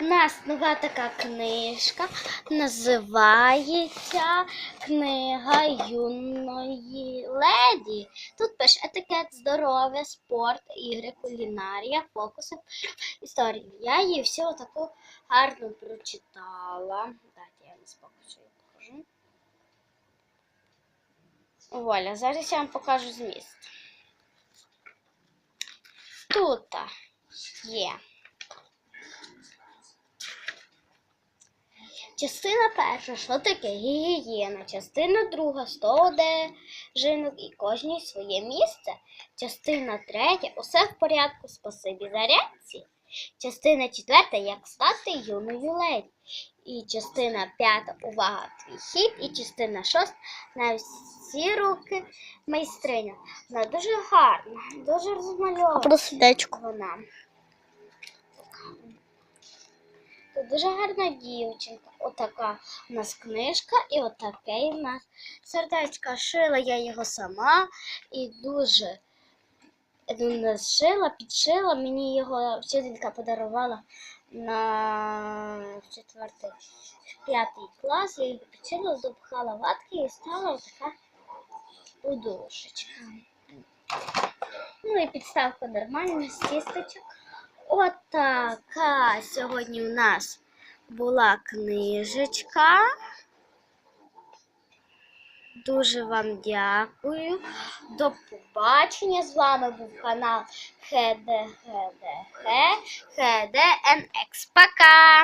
У нас нова така книжка, називається Книга юної леді. Тут пише етикет, здоров'я, спорт, ігри, кулінарія, фокуси, історії. Я її всю таку гарно прочитала. Дайте я не спокою покажу. Воля, зараз я вам покажу зміст. Тут є. Частина перша, що таке гігієна, частина друга, сто одежинок і кожній своє місце. Частина третя, усе в порядку, спасибі зарядці. Частина четверта, як стати юною леді. І частина п'ята, увага, твій хід. І частина шоста, на всі руки майстриня. Вона дуже гарна, дуже розмальована. Вона. Тут дуже гарна дівчинка. Отака у нас книжка і отаке у нас сердечко. Шила я його сама і дуже не зшила, підшила. Мені його вчителька подарувала на четвертий, п'ятий клас. Я його підшила, запхала ватки і стала отака подушечка. Ну і підставка нормальна з тісточок. Отака сьогодні у нас була книжечка. Дуже вам дякую. До побачення. З вами був канал ХДХДХ ХДНХ. Пока!